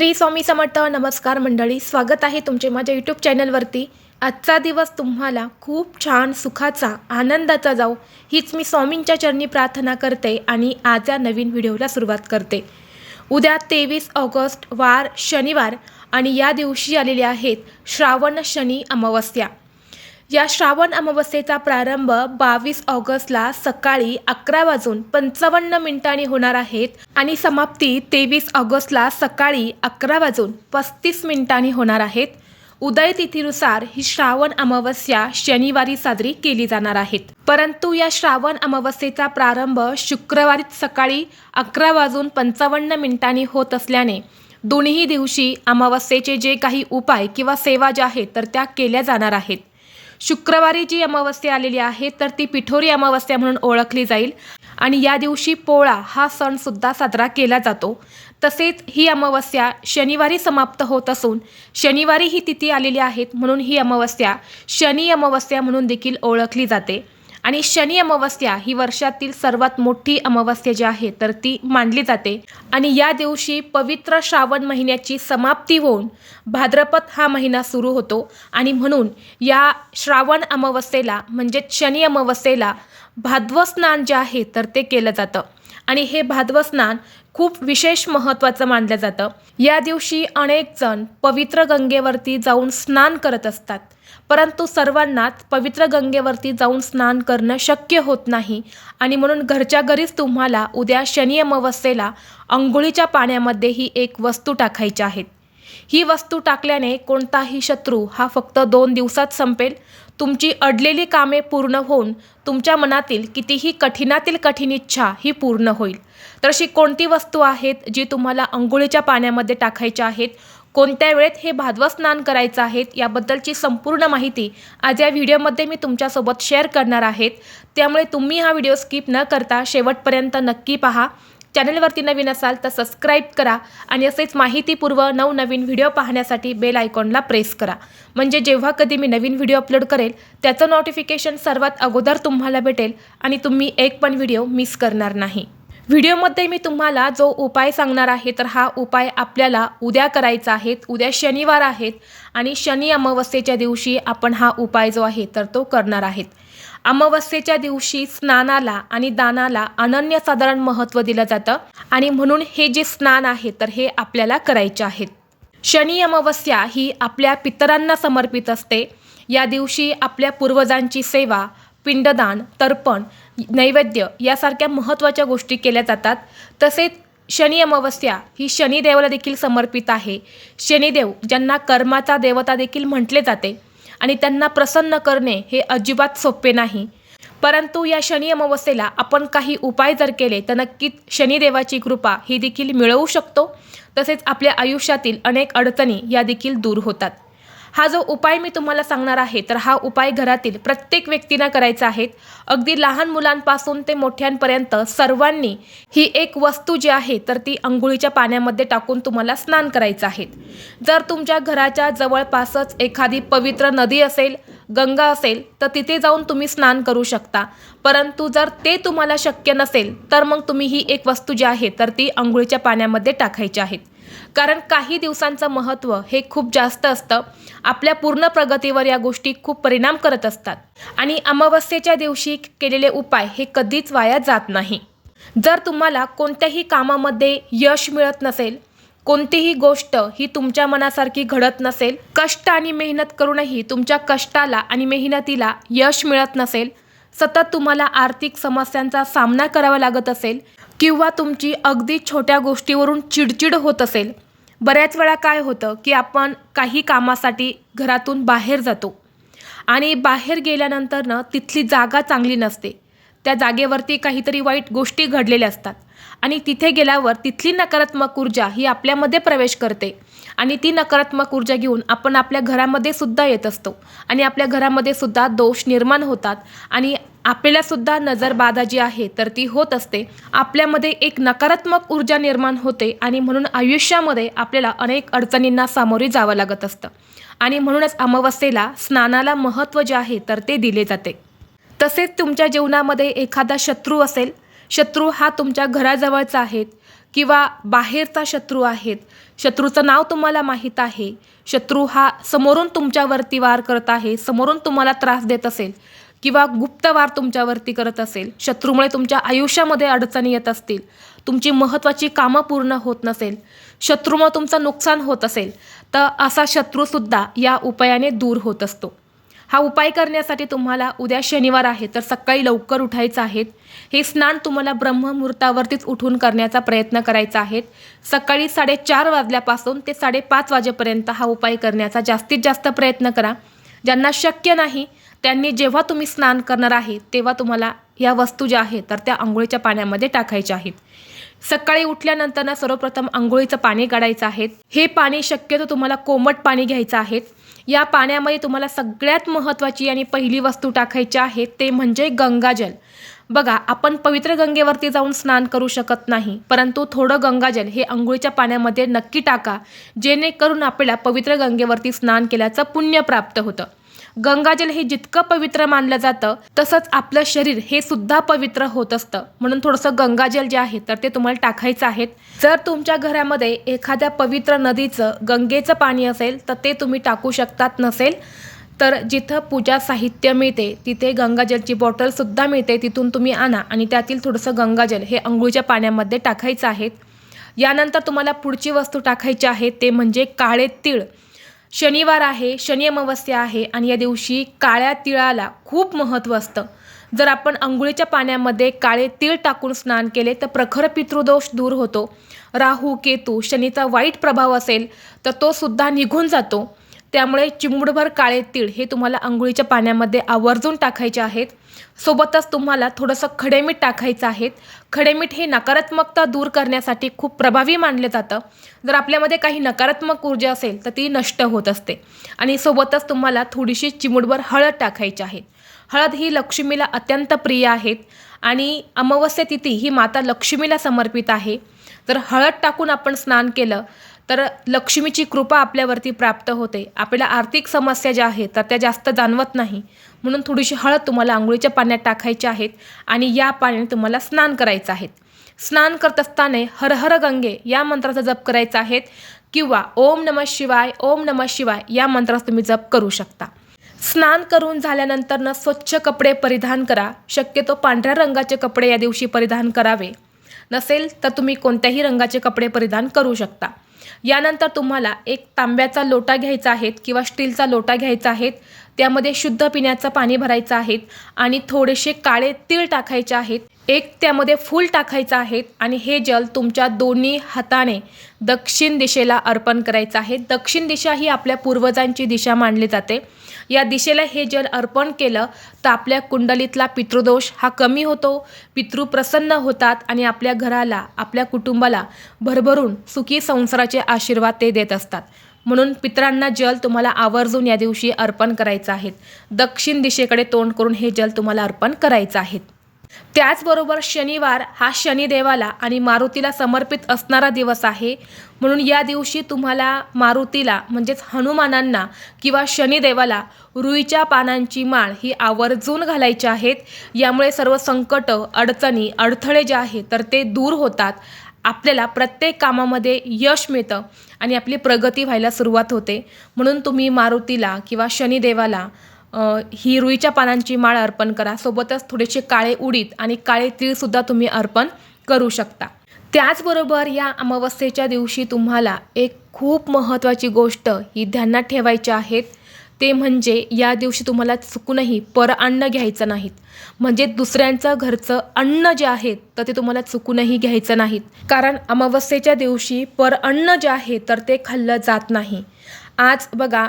श्री स्वामी समर्थ नमस्कार मंडळी स्वागत आहे तुमचे माझ्या यूट्यूब चॅनलवरती. आजचा दिवस तुम्हाला खूप छान सुखाचा आनंदाचा जाऊ हीच मी स्वामींच्या चरणी प्रार्थना करते आणि आज या नवीन व्हिडिओला सुरुवात करते. उद्या तेवीस ऑगस्ट वार शनिवार आणि या दिवशी आलेले आहेत श्रावण शनी अमावस्या. या श्रावण अमावस्येचा प्रारंभ बावीस ऑगस्टला सकाळी अकरा वाजून पंचावन्न मिनिटांनी होणार आहेत आणि समाप्ती तेवीस ऑगस्टला सकाळी अकरा वाजून पस्तीस मिनिटांनी होणार आहेत. उदय तिथीनुसार ही श्रावण अमावस्या शनिवारी साजरी केली जाणार आहेत. परंतु या श्रावण अमावस्येचा प्रारंभ शुक्रवारी सकाळी अकरा वाजून पंचावन्न मिनिटांनी होत असल्याने दोन्ही दिवशी अमावस्येचे जे काही उपाय किंवा सेवा ज्या आहेत तर त्या केल्या जाणार आहेत. शुक्रवारी जी अमावस्या आलेली आहे तर ती पिठोरी अमावस्या म्हणून ओळखली जाईल. आणि या दिवशी पोळा हा सणसुद्धा साजरा केला जातो. तसेच ही अमावस्या शनिवारी समाप्त होत असून शनिवारी ही तिथी आलेली आहेत म्हणून ही अमावस्या शनी अमावस्या म्हणून देखील ओळखली जाते. आणि शनी अमावस्या ही वर्षातील सर्वात मोठी अमावस्या जी आहे तर ती मानली जाते. आणि या दिवशी पवित्र श्रावण महिन्याची समाप्ती होऊन भाद्रपद हा महिना सुरू होतो. आणि म्हणून या श्रावण अमावस्येला म्हणजेच शनी अमावस्येला भाद्वस्नान जे आहे तर ते केलं जातं. आणि हे भादव स्नान खूप विशेष महत्त्वाचं मानलं जातं. या दिवशी अनेक जण पवित्र गंगेवरती जाऊन स्नान करत असतात. परंतु सर्वांनाच पवित्र गंगेवरती जाऊन स्नान करणं शक्य होत नाही आणि म्हणून घरच्या घरीच तुम्हाला उद्या शनी अमावस्येला अंघोळीच्या पाण्यामध्ये ही एक वस्तू टाकायची आहेत. ही वस्तू टाकल्याने कोणताही शत्रू हा फक्त दोन दिवसात संपेल तुमची अडलेली कामे पूर्ण होऊन तुमच्या मनातील कितीही कठीणातील कठीण इच्छा ही पूर्ण होईल. तर अशी कोणती वस्तू आहेत जी तुम्हाला अंघोळीच्या पाण्यामध्ये टाकायच्या आहेत? कोणत्या वेळेत हे भादव स्नान करायचं आहे याबद्दलची संपूर्ण माहिती आज या व्हिडिओमध्ये मी तुमच्यासोबत शेअर करणार आहेत. त्यामुळे तुम्ही हा व्हिडिओ स्किप न करता शेवटपर्यंत नक्की पहा. चॅनलवरती नवीन असाल तर सबस्क्राईब करा आणि असेच माहितीपूर्व नवनवीन व्हिडिओ पाहण्यासाठी बेल आयकॉनला प्रेस करा. म्हणजे जेव्हा कधी मी नवीन व्हिडिओ अपलोड करेल त्याचं नोटिफिकेशन सर्वात अगोदर तुम्हाला भेटेल आणि तुम्ही एक पण व्हिडिओ मिस करणार नाही. व्हिडिओमध्ये मी तुम्हाला जो उपाय सांगणार आहे तर हा उपाय आपल्याला उद्या करायचा आहे उद्या शनिवार आहेत आणि शनी अमावस्येच्या दिवशी आपण हा उपाय जो आहे तर तो करणार आहेत. अमावस्येच्या दिवशी स्नानाला आणि दानाला अनन्यसाधारण महत्त्व दिलं जातं. आणि म्हणून हे जे स्नान आहे तर हे आपल्याला करायचे आहेत. शनी अमावस्या ही आपल्या पितरांना समर्पित असते. या दिवशी आपल्या पूर्वजांची सेवा पिंडदान तर्पण नैवेद्य यासारख्या महत्त्वाच्या गोष्टी केल्या जातात. तसेच शनी अमावस्या ही शनिदेवाला देखील समर्पित आहे. शनिदेव ज्यांना कर्माचा देवता देखील म्हटले जाते. आणि त्यांना प्रसन्न करणे हे अजिबात सोपे नाही. परंतु या शनी अमावस्येला आपण काही उपाय जर केले तर नक्कीच शनिदेवाची कृपा ही देखील मिळवू शकतो. तसेच आपल्या आयुष्यातील अनेक अडचणी या देखील दूर होतात. हा जो उपाय मी तुम्हाला सांगणार आहे तर हा उपाय घरातील प्रत्येक व्यक्तीनं करायचा आहे. अगदी लहान मुलांपासून ते मोठ्यांपर्यंत सर्वांनी ही एक वस्तू जी आहे तर ती अंघोळीच्या पाण्यामध्ये टाकून तुम्हाला स्नान करायचं आहे. जर तुमच्या घराच्या जवळपासच एखादी पवित्र नदी असेल गंगा असेल तर तिथे जाऊन तुम्ही स्नान करू शकता. परंतु जर ते तुम्हाला शक्य नसेल तर मग तुम्ही ही एक वस्तू जी आहे तर ती अंघोळीच्या पाण्यामध्ये टाकायची आहेत कारण काही दिवसांचं महत्त्व हे खूप जास्त असतं. आपल्या पूर्ण प्रगतीवर या गोष्टी खूप परिणाम करत असतात. आणि अमावस्येच्या दिवशी केलेले उपाय हे कधीच वाया जात नाही. जर तुम्हाला कोणत्याही कामामध्ये यश मिळत नसेल कोणतीही गोष्ट ही तुमच्या मनासारखी घडत नसेल कष्ट आणि मेहनत करूनही तुमच्या कष्टाला आणि मेहनतीला यश मिळत नसेल सतत तुम्हाला आर्थिक समस्यांचा सामना करावा लागत असेल किंवा तुमची अगदी छोट्या गोष्टीवरून चिडचिड होत असेल बऱ्याच वेळा काय होतं की आपण काही कामासाठी घरातून बाहेर जातो आणि बाहेर गेल्यानंतर तिथली जागा चांगली नसते. त्या जागेवरती काहीतरी वाईट गोष्टी घडलेल्या असतात आणि तिथे गेल्यावर तिथली नकारात्मक ऊर्जा ही आपल्यामध्ये प्रवेश करते. आणि ती नकारात्मक ऊर्जा घेऊन आपण आपल्या घरामध्ये सुद्धा येत असतो. आणि आपल्या घरामध्ये सुद्धा दोष निर्माण होतात. आणि आपल्यालासुद्धा नजरबाधा जी आहे तर ती होत असते. आपल्यामध्ये एक नकारात्मक ऊर्जा निर्माण होते आणि म्हणून आयुष्यामध्ये आपल्याला अनेक अडचणींना सामोरे जावं लागत असतं. आणि म्हणूनच अमावस्येला स्नानाला महत्त्व जे आहे तर ते दिले जाते. तसेच तुमच्या जीवनामध्ये एखादा शत्रू असेल शत्रू हा तुमच्या घराजवळचा आहे किंवा बाहेरचा शत्रू आहेत. शत्रूचं नाव तुम्हाला माहीत आहे. शत्रू हा समोरून तुमच्यावरती वार करत आहे. समोरून तुम्हाला त्रास देत असेल किंवा गुप्त वार तुमच्यावरती करत असेल. शत्रूमुळे तुमच्या आयुष्यामध्ये अडचणी येत असतील. तुमची महत्त्वाची कामं पूर्ण होत नसेल. शत्रूमुळे तुमचं नुकसान होत असेल. तर असा शत्रूसुद्धा या उपायाने दूर होत असतो. हा उपाय करण्यासाठी तुम्हाला उद्या शनिवार आहे तर सकाळी लवकर उठायचं आहे. हे स्नान तुम्हाला ब्रह्ममुहूर्तावरतीच उठून करण्याचा प्रयत्न करायचा आहे. सकाळी साडेचार वाजल्यापासून ते साडेपाच वाजेपर्यंत हा उपाय करण्याचा जास्तीत जास्त प्रयत्न करा. ज्यांना शक्य नाही त्यांनी जेव्हा तुम्ही स्नान करणार आहे तेव्हा तुम्हाला या वस्तू ज्या आहेत तर त्या आंघोळीच्या पाण्यामध्ये टाकायच्या आहेत. सकाळी उठल्यानंतर ना सर्वप्रथम आंघोळीचं पाणी काढायचं आहे. हे पाणी शक्यतो तुम्हाला कोमट पाणी घ्यायचं आहे. या पाण्यामध्ये तुम्हाला सगळ्यात महत्त्वाची आणि पहिली वस्तू टाकायची आहे ते म्हणजे गंगाजल. बघा आपण पवित्र गंगेवरती जाऊन स्नान करू शकत नाही परंतु थोडं गंगाजल हे आंघोळीच्या पाण्यामध्ये नक्की टाका जेणेकरून आपल्याला पवित्र गंगेवरती स्नान केल्याचं पुण्य प्राप्त होतं. गंगाजल हे जितकं पवित्र मानलं जातं तसंच आपलं शरीर हे सुद्धा पवित्र होत असतं. म्हणून थोडंसं गंगाजल जे आहे तर ते तुम्हाला टाकायचं आहे. जर तुमच्या घरामध्ये एखाद्या पवित्र नदीचं गंगेचं पाणी असेल तर ते तुम्ही टाकू शकतात नसेल तर जिथं पूजा साहित्य मिळते तिथे गंगाजलची बॉटलसुद्धा मिळते तिथून तुम्ही आणा आणि त्यातील थोडंसं गंगाजल हे अंघोळीच्या पाण्यामध्ये टाकायचं आहे. यानंतर तुम्हाला पुढची वस्तू टाकायची आहे ते म्हणजे काळे तीळ. शनिवार आहे शनी अमावस्या आहे आणि या दिवशी काळ्या तिळाला खूप महत्त्व असतं. जर आपण अंघोळीच्या पाण्यामध्ये काळे तीळ टाकून स्नान केले तर प्रखर पितृदोष दूर होतो. राहू केतू शनीचा वाईट प्रभाव असेल तर तो सुद्धा निघून जातो. त्यामुळे चिमूडभर काळे तीळ हे तुम्हाला आंघोळीच्या पाण्यामध्ये आवर्जून टाकायचे आहेत. सोबतच तुम्हाला थोडंसं खडेमीठ टाकायचं आहे खडेमीठ हे नकारात्मकता दूर करण्यासाठी खूप प्रभावी मानलं जातं. जर आपल्यामध्ये काही नकारात्मक ऊर्जा असेल तर ती नष्ट होत असते. आणि सोबतच तुम्हाला थोडीशी चिमूडभर हळद टाकायची आहे. हळद ही लक्ष्मीला अत्यंत प्रिय आहेत आणि अमावस्या तिथी ही माता लक्ष्मीला समर्पित आहे. तर हळद टाकून आपण स्नान केलं तर लक्ष्मीची कृपा आपल्यावरती प्राप्त होते. आपल्याला आर्थिक समस्या ज्या आहेत तर त्या जास्त जाणवत नाही. म्हणून थोडीशी हळद तुम्हाला आंघोळीच्या पाण्यात टाकायची आहेत आणि या पाण्याने तुम्हाला स्नान करायचं आहे स्नान करत असताना हर हर गंगे या मंत्राचा जप करायचा आहे किंवा ओम नमः शिवाय ओम नमः शिवाय या मंत्राचा तुम्ही जप करू शकता. स्नान करून झाल्यानंतर स्वच्छ कपडे परिधान करा. शक्यतो पांढऱ्या रंगाचे कपडे या दिवशी परिधान करावे. नसेल तर तुम्ही कोणत्याही रंगाचे कपडे परिधान करू शकता. यानंतर तुम्हाला एक तांब्याचा लोटा घ्यायचा आहे किंवा स्टीलचा लोटा घ्यायचा आहे. त्यामध्ये शुद्ध पिण्याचं पाणी भरायचं आहे आणि थोडेसे काळे तीळ टाकायचे आहेत. एक त्यामध्ये फूल टाकायचं आहे आणि हे जल तुमच्या दोन्ही हाताने दक्षिण दिशेला अर्पण करायचं आहे. दक्षिण दिशा ही आपल्या पूर्वजांची दिशा मानली जाते. या दिशेला हे जल अर्पण केलं तर आपल्या कुंडलीतला पितृदोष हा कमी होतो पितृ प्रसन्न होतात आणि आपल्या घराला आपल्या कुटुंबाला भरभरून सुखी संसाराचे आशीर्वाद ते देत असतात. म्हणून पितरांना जल तुम्हाला आवर्जून या दिवशी अर्पण करायचं आहे. दक्षिण दिशेकडे तोंड करून हे जल तुम्हाला अर्पण करायचं आहे. त्याचबरोबर शनिवार हा शनिदेवाला आणि मारुतीला समर्पित असणारा दिवस आहे. म्हणून या दिवशी तुम्हाला मारुतीला म्हणजेच हनुमानांना किंवा शनिदेवाला रुईच्या पानांची माळ ही आवर्जून घालायची आहेत यामुळे सर्व संकट अडचणी अडथळे जे आहेत तर ते दूर होतात. आपल्याला प्रत्येक कामामध्ये यश मिळतं आणि आपली प्रगती व्हायला सुरुवात होते. म्हणून तुम्ही मारुतीला किंवा शनिदेवाला ही रुईच्या पानांची माळ अर्पण करा. सोबतच थोडेसे काळे उडीद आणि काळे तीळसुद्धा तुम्ही अर्पण करू शकता. त्याचबरोबर या अमावस्येच्या दिवशी तुम्हाला एक खूप महत्त्वाची गोष्ट ही ध्यानात ठेवायची आहेत ते म्हणजे या दिवशी तुम्हाला चुकूनही पर अन्न घ्यायचं नाहीत. म्हणजे दुसऱ्यांचं घरचं अन्न जे आहे तर ते तुम्हाला चुकूनही घ्यायचं नाहीत. कारण अमावस्येच्या दिवशी पर अन्न जे आहे तर ते खाल्लं जात नाही. आज बघा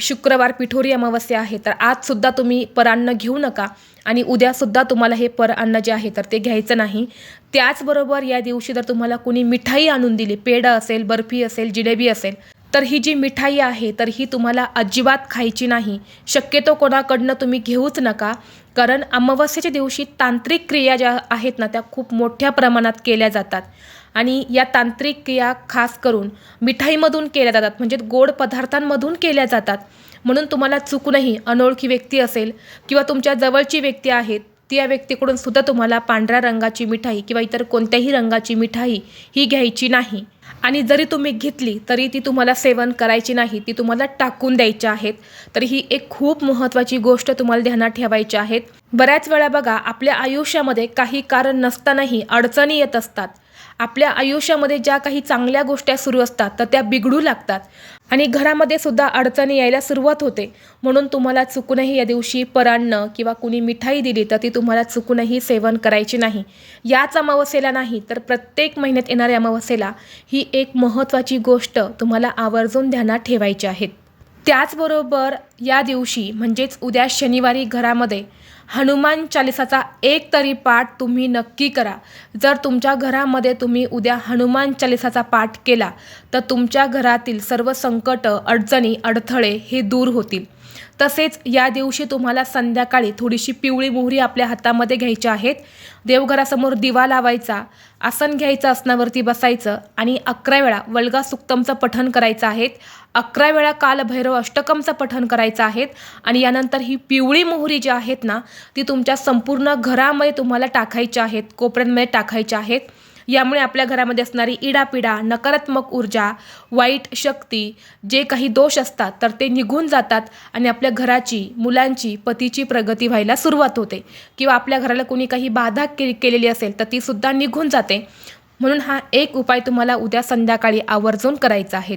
शुक्रवार पिठोरी अमावस्या आहे तर आजसुद्धा तुम्ही परान्न घेऊ नका. आणि उद्यासुद्धा तुम्हाला हे पर अन्न जे आहे तर ते घ्यायचं नाही. त्याचबरोबर या दिवशी जर तुम्हाला कोणी मिठाई आणून दिली पेढं असेल बर्फी असेल जिलेबी असेल तर ही जी मिठाई आहे तर ही तुम्हाला अजिबात खायची नाही. शक्यतो कोणाकडनं तुम्ही घेऊच नका. कारण अमावस्येच्या दिवशी तांत्रिक क्रिया ज्या आहेत ना त्या खूप मोठ्या प्रमाणात केल्या जातात. आणि या तांत्रिक क्रिया खास करून मिठाईमधून केल्या जातात म्हणजे गोड पदार्थांमधून केल्या जातात. म्हणून तुम्हाला चुकूनही अनोळखी व्यक्ती असेल किंवा तुमच्या जवळची व्यक्ती आहेत त्या व्यक्तीकडून सुद्धा तुम्हाला पांढऱ्या रंगाची मिठाई किंवा इतर कोणत्याही रंगाची मिठाई ही घ्यायची नाही. आणि जरी तुम्ही घेतली तरी ती तुम्हाला सेवन करायची नाही. ती तुम्हाला टाकून द्यायची आहेत. तर ही एक खूप महत्त्वाची गोष्ट तुम्हाला ध्यानात ठेवायची आहेत. बऱ्याच वेळा बघा आपल्या आयुष्यामध्ये काही कारण नसतानाही अडचणी येत असतात. आपल्या आयुष्यामध्ये ज्या काही चांगल्या गोष्टी सुरू असतात तर त्या बिघडू लागतात. आणि घरामध्ये सुद्धा अडचणी यायला सुरुवात होते. म्हणून तुम्हाला चुकूनही या दिवशी परान्न किंवा कुणी मिठाई दिली तर ती तुम्हाला चुकूनही सेवन करायची नाही. याच अमावस्येला नाही तर प्रत्येक महिन्यात येणाऱ्या अमावस्येला ही एक महत्त्वाची गोष्ट तुम्हाला आवर्जून ध्यानात ठेवायची आहेत त्याचबरोबर या दिवशी म्हणजेच उद्या शनिवारी घरामध्ये हनुमान चालिसाचा एक तरी पाठ तुम्ही नक्की करा. जर तुमच्या घरामध्ये तुम्ही उद्या हनुमान चालिसाचा पाठ केला तर तुमच्या घरातील सर्व संकट अडचणी अडथळे हे दूर होतील. तसेच या दिवशी तुम्हाला संध्याकाळी थोडीशी पिवळी मोहरी आपल्या हातामध्ये घ्यायच्या आहेत. देवघरासमोर दिवा लावायचा आसन घ्यायचं आसनावरती बसायचं आणि अकरा वेळा वल्गा सुक्तमचं पठण करायचं आहे अकरा वेळा कालभैरव अष्टकमचं पठण करायचं आहेत आणि यानंतर ही पिवळी मोहरी जी आहेत ना ती तुमच्या संपूर्ण घरामध्ये तुम्हाला टाकायच्या आहेत कोपऱ्यांमध्ये टाकायच्या आहेत. यामुळे आपल्या घरामध्ये असणारी इडापिडा नकारात्मक ऊर्जा वाईट शक्ती जे काही दोष असतात तर ते निघून जातात आणि आपल्या घराची मुलांची पतीची प्रगती व्हायला सुरुवात होते. किंवा आपल्या घराला कोणी काही बाधा के केलेली असेल तर ती सुद्धा निघून जाते. म्हणून हा एक उपाय तुम्हाला उद्या संध्याकाळी आवर्जून करायचा आहे.